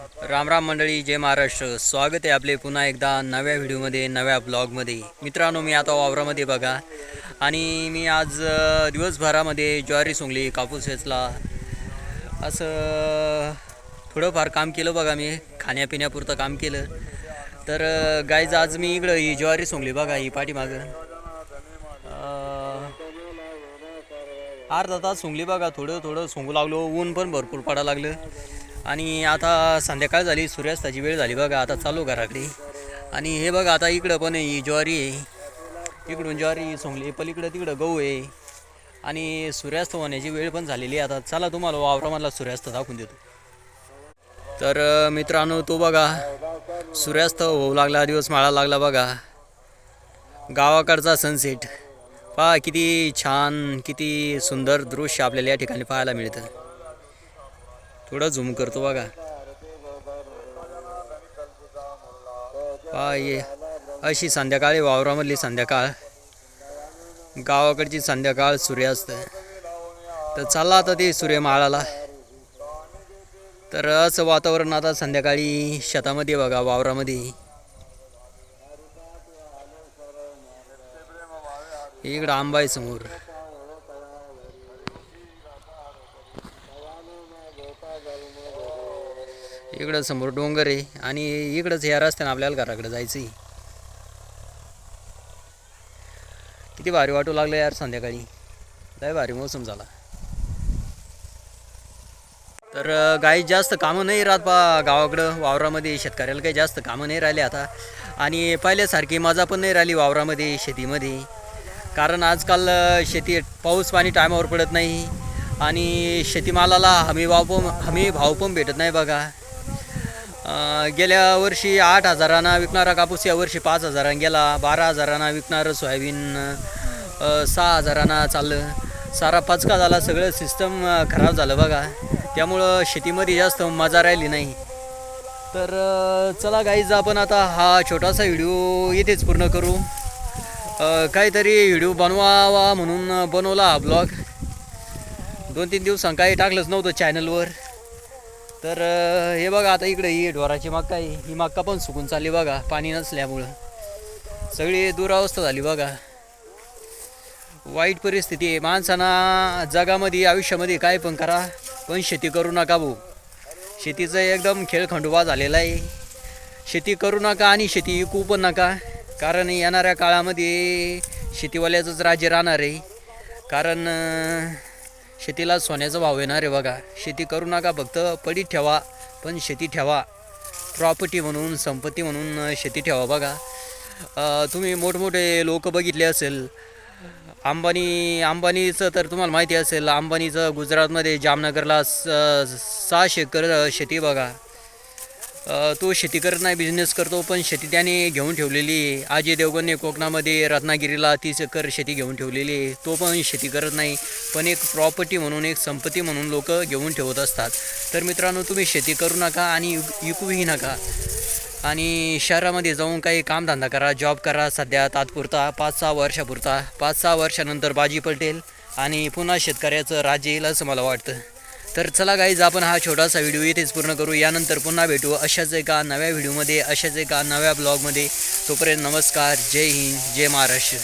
राम राम मंडळी जय महाराष्ट्र. स्वागत आहे आपले पुन्हा एकदा नव्या व्हिडिओमध्ये नव्या ब्लॉगमध्ये. मित्रांनो मी आता वावरामध्ये बघा. आणि मी आज दिवसभरामध्ये ज्वारी सोंगली कापूस वेचला. असं थोडंफार काम केलं बघा मी खाण्यापिण्यापुरतं काम केलं. तर गायज गाईज आज मी इकडं ही ज्वारी सोंगली बघा ही पाठीमागं. अर्धा तास सोंगली बघा थोडं थोडं सोंगू लागलो ऊन पण भरपूर पडायला लागलं. आणि आता संध्याकाळ झाली सूर्यास्ताची वेळ झाली बघा आता चालू घराकडे. आणि हे बघा आता इकडं पण ही ज्वारी आहे. इकडून ज्वारी सोंगली पलीकडं तिकडं गहू आहे. आणि सूर्यास्त होण्याची वेळ पण झालेली आहे. आता चला तुम्हाला वावरामधला सूर्यास्त दाखवून देतो. तर मित्रांनो तो बघा सूर्यास्त होऊ लागला दिवस माळा लागला बघा. गावाकडचा सनसेट पहा किती छान किती सुंदर दृश्य आपल्याला या ठिकाणी पाहायला मिळतं. थोडा झूम करतो बघा. पहा ये. अशी संध्याकाळी वावरामधली संध्याकाळ. गावाकडची संध्याकाळ सूर्यास्त तर चालला आता ते सूर्यमाळाला. तर असं वातावरण आता संध्याकाळी शेतामध्ये बघा वावरामध्ये. इकडं आंबा आहे समोर. इकडं समोर डोंगर आहे आणि इकडंच या रस्त्यानं आपल्याला घराकडे जायचं आहे किती भारी वाटू लागलं यार संध्याकाळी. लय भारी मोसम झाला. तर गाई जास्त कामं नाही राहत पा गावाकडं वावरामध्ये. शेतकऱ्याला काही जास्त कामं नाही राहिले आता. आणि पहिल्यासारखी मजा पण नाही राहिली वावरामध्ये शेतीमध्ये. कारण आजकाल शेती पाऊस पाणी टायमावर पडत नाही. आणि शेतीमालाला हमी भाव पण हमी भाव पण भेटत नाही बघा. गेल्या वर्षी आठ हजारांना विकणारा कापूस या वर्षी पाच हजारांना गेला. बारा हजारांना विकणारं सोयाबीन सहा हजारांना चाललं. सारा पचका झाला सगळं सिस्टम खराब झालं बघा. त्यामुळं शेतीमध्ये जास्त मजा राहिली नाही. तर चला गाईज आपण आता हा छोटासा व्हिडिओ येथेच पूर्ण करू. काहीतरी व्हिडिओ बनवावा म्हणून बनवला हा ब्लॉग. दोन तीन दिवसां काही टाकलंच नव्हतं चॅनलवर तर हे बघा आता इकडे ही ढोराची मक्का आहे. ही मक्का पण सुकून चालली बघा पाणी नसल्यामुळं. सगळी दुरावस्था झाली बघा. वाईट परिस्थिती आहे. माणसांना जगामध्ये आयुष्यामध्ये काय पण करा पण शेती करू नका भाऊ. शेतीचं एकदम खेळखंडोबा झालेला आहे. शेती करू नका आणि शेती विकू पण नका. कारण येणाऱ्या काळामध्ये शेतीवाल्याचंच राज्य राहणार आहे. कारण शेतीला सोन्याचा भाव येणार आहे बघा. शेती करू नका फक्त पडीत ठेवा पण शेती ठेवा. प्रॉपर्टी म्हणून संपत्ती म्हणून शेती ठेवा बघा. तुम्ही मोठमोठे लोक बघितले असेल. अंबानी अंबानीचं तर तुम्हाला माहिती असेल अंबानीचं गुजरातमध्ये जामनगरला स सहाशे एकर शेती बघा. तो शेती करत नाही बिझनेस करतो पण शेती त्याने घेऊन ठेवलेली आहे. अजय देवगणने कोकणामध्ये रत्नागिरीला तीस एकर शेती घेऊन ठेवलेली आहे. तो पण शेती करत नाही पण एक प्रॉपर्टी म्हणून एक संपत्ती म्हणून लोक घेऊन ठेवत असतात. तर मित्रांनो तुम्ही शेती करू नका आणि विकूही नका. आणि शहरामध्ये जाऊन काही कामधंदा करा जॉब करा सध्या तात्पुरता पाच सहा वर्षापुरता. पाच सहा वर्षानंतर बाजी पलटेल आणि पुन्हा शेतकऱ्याचं राज्य येईल असं मला वाटतं. तर चला गाईज आपण हा छोटासा व्हिडिओ इथेच पूर्ण करू. यानंतर पुन्हा भेटू अशाच एका नव्या व्हिडिओमध्ये अशाच एका नव्या ब्लॉगमध्ये तोपर्यंत नमस्कार जय हिंद जय महाराष्ट्र.